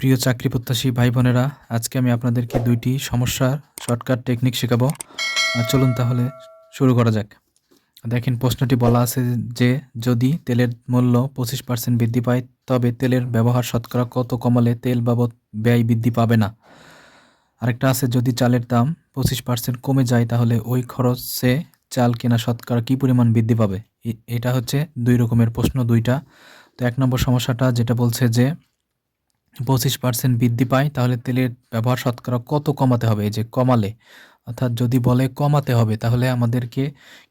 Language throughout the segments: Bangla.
প্রিয় চাকরি প্রত্যাশী ভাই বোনেরা আজকে আমি আপনাদেরকে দুইটি সমস্যার শর্টকাট টেকনিক শেখাবো। চলুন তাহলে শুরু করা যাক। দেখেন, প্রশ্নটি বলা আছে যে, যদি তেলের মূল্য পঁচিশ পার্সেন্ট বৃদ্ধি পায়, তবে তেলের ব্যবহার শতকরা কত কমালে তেল বাবদ ব্যয় বৃদ্ধি পাবে না? আরেকটা আছে, যদি চালের দাম পঁচিশ পার্সেন্ট কমে যায়, তাহলে ওই খরচে চাল কেনা শতকরা কী পরিমাণ বৃদ্ধি পাবে? এটা হচ্ছে দুই রকমের প্রশ্ন দুইটা। তো এক নম্বর সমস্যাটা যেটা বলছে যে পঁচিশ পার্সেন্ট বৃদ্ধি পায়, তাহলে তেলের ব্যবহার শতকরা কত কমাতে হবে? এই যে কমালে, অর্থাৎ যদি বলে কমাতে হবে, তাহলে আমাদেরকে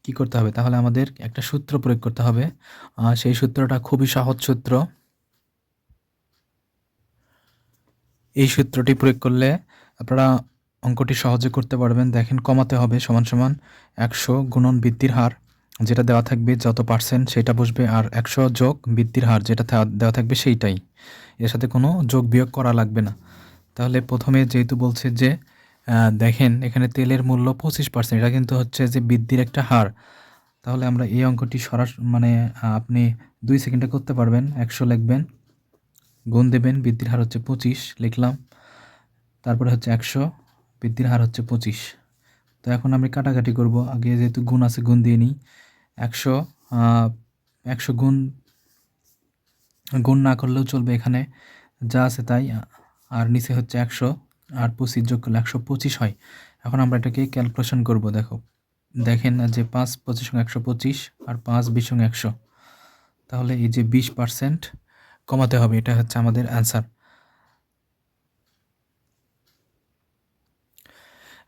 কি করতে হবে? তাহলে আমাদের একটা সূত্র প্রয়োগ করতে হবে। সেই সূত্রটা খুবই সহজ সূত্র। এই সূত্রটি প্রয়োগ করলে আপনারা অঙ্কটি সহজে করতে পারবেন। দেখেন, কমাতে হবে সমান সমান একশো গুণন বৃদ্ধির হার, যেটা দেওয়া থাকবে যত পার্সেন্ট সেটা বসবে, আর একশো যোগ বৃদ্ধির হার যেটা দেওয়া থাকবে সেইটাই। এর সাথে কোনো যোগ বিয়োগ করা লাগবে না। তাহলে প্রথমে যেহেতু বলছে যে দেখেন এখানে তেলের মূল্য পঁচিশ পার্সেন্ট এটা কিন্তু হচ্ছে যে বৃদ্ধির একটা হার। তাহলে আমরা এই অঙ্কটি সরাস মানে আপনি দুই সেকেন্ডে করতে পারবেন, একশো লিখবেন, গুণ দেবেন, বৃদ্ধির হার হচ্ছে পঁচিশ, লিখলাম। তারপরে হচ্ছে একশো, বৃদ্ধির হার হচ্ছে পঁচিশ। তো এখন আমি কাটাকাটি করব, আগে যেহেতু গুণ আছে, গুণ দিয়ে নিই। একশো একশো গুণ গুণ না করলেও চলবে এখানে। যা আছে তাই, আর নিচে হচ্ছে একশো, আর পঁচিশ যোগ করলে একশো পঁচিশ হয়। এখন আমরা এটাকে ক্যালকুলেশন করব, দেখো। দেখেন যে পাঁচ পঁচিশ একশো পঁচিশ, আর পাঁচ বিশ একশো। তাহলে এই যে বিশ পার্সেন্ট কমাতে হবে, এটা হচ্ছে আমাদের অ্যান্সার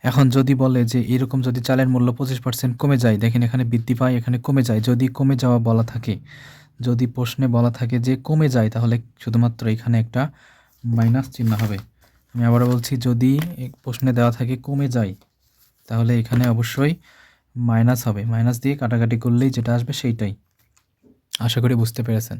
এখন যদি বলে যে এরকম যদি চালের মূল্য পঁচিশ পার্সেন্ট কমে যায়, দেখেন এখানে বৃদ্ধি পায়, এখানে কমে যায়। যদি কমে যাওয়া বলা থাকে যদি প্রশ্নে বলা থাকে যে কমে যায়, তাহলে শুধুমাত্র এখানে একটা মাইনাস চিহ্ন হবে। আমি আবার বলছি, যদি প্রশ্নে দেওয়া থাকে কমে যায়, তাহলে এখানে অবশ্যই মাইনাস হবে। মাইনাস দিয়ে কাটাকাটি করলেই যেটা আসবে সেইটাই। আশা করি বুঝতে পেরেছেন।